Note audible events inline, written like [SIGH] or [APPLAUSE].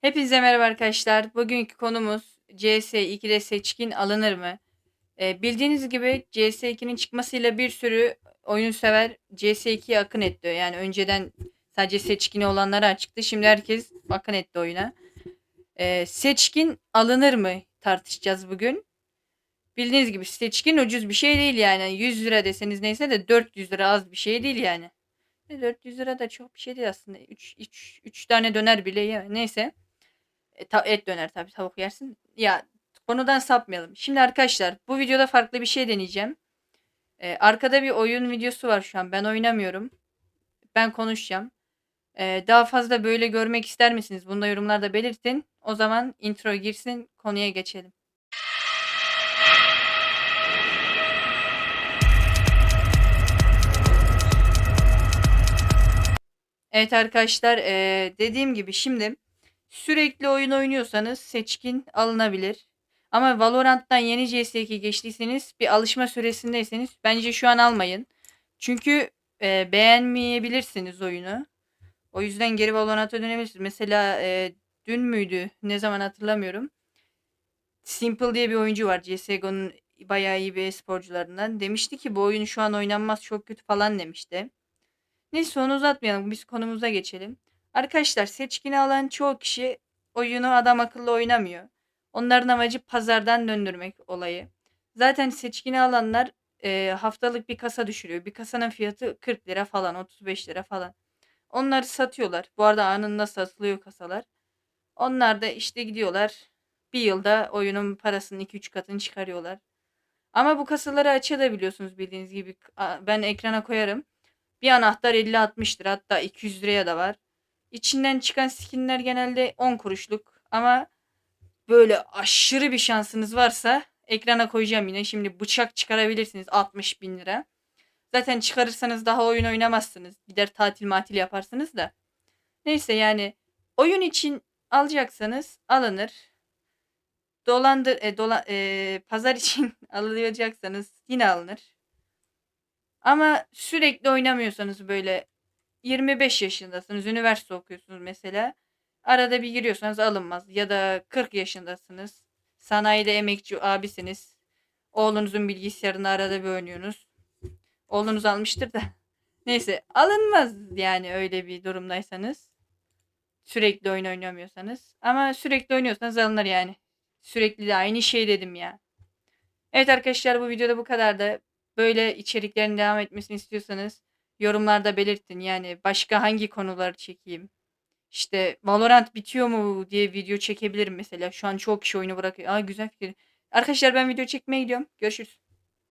Hepinize merhaba arkadaşlar. Bugünkü konumuz CS2'de seçkin alınır mı? Ee, bildiğiniz gibi CS2'nin çıkmasıyla bir sürü oyun sever CS2'ye akın etti. Yani önceden sadece seçkini olanlara açıktı. Şimdi herkes akın etti oyuna. Ee, seçkin alınır mı tartışacağız bugün. Bildiğiniz gibi seçkin ucuz bir şey değil yani. 100 lira deseniz neyse de 400 lira az bir şey değil yani. E, 400 lira da çok bir şey değil aslında. 3 3 3 tane döner bile ye. Neyse. E, et döner tabii tavuk yersin. Ya konudan sapmayalım. Şimdi arkadaşlar bu videoda farklı bir şey deneyeceğim. E, arkada bir oyun videosu var şu an. Ben oynamıyorum. Ben konuşacağım. E, daha fazla böyle görmek ister misiniz? Bunu da yorumlarda belirtin. O zaman intro girsin konuya geçelim. Evet arkadaşlar e, dediğim gibi şimdi Sürekli oyun oynuyorsanız seçkin alınabilir. Ama Valorant'tan yeni CS2 geçtiyseniz bir alışma süresindeyseniz bence şu an almayın. Çünkü e, beğenmeyebilirsiniz oyunu. O yüzden geri Valorant'a dönebilirsiniz. Mesela e, dün müydü? Ne zaman hatırlamıyorum. Simple diye bir oyuncu var. CSGO'nun bayağı iyi bir sporcularından. Demişti ki bu oyun şu an oynanmaz çok kötü falan demişti. Neyse onu uzatmayalım. Biz konumuza geçelim. Arkadaşlar seçkini alan çoğu kişi oyunu adam akıllı oynamıyor. Onların amacı pazardan döndürmek olayı. Zaten seçkini alanlar e, haftalık bir kasa düşürüyor. Bir kasanın fiyatı 40 lira falan, 35 lira falan. Onları satıyorlar. Bu arada anında satılıyor kasalar. Onlar da işte gidiyorlar. Bir yılda oyunun parasının 2-3 katını çıkarıyorlar. Ama bu kasaları açabiliyorsunuz bildiğiniz gibi. Ben ekrana koyarım. Bir anahtar 50-60 lira hatta 200 liraya da var. İçinden çıkan skinler genelde 10 kuruşluk ama böyle aşırı bir şansınız varsa ekrana koyacağım yine. Şimdi bıçak çıkarabilirsiniz 60 bin lira. Zaten çıkarırsanız daha oyun oynamazsınız. Gider tatil matil yaparsınız da. Neyse yani oyun için alacaksanız alınır. Dolandır e, dola, e, pazar [LAUGHS] için alacaksanız yine alınır. Ama sürekli oynamıyorsanız böyle 25 yaşındasınız, üniversite okuyorsunuz mesela. Arada bir giriyorsanız alınmaz. Ya da 40 yaşındasınız. Sanayide emekçi abisiniz. Oğlunuzun bilgisayarını arada bir oynuyorsunuz. Oğlunuz almıştır da. [LAUGHS] Neyse alınmaz yani öyle bir durumdaysanız. Sürekli oyun oynamıyorsanız. Ama sürekli oynuyorsanız alınır yani. Sürekli de aynı şey dedim ya. Evet arkadaşlar bu videoda bu kadar da. Böyle içeriklerin devam etmesini istiyorsanız yorumlarda belirtin. Yani başka hangi konuları çekeyim? İşte Valorant bitiyor mu diye video çekebilirim mesela. Şu an çok kişi oyunu bırakıyor. Aa güzel fikir. Arkadaşlar ben video çekmeye gidiyorum. Görüşürüz.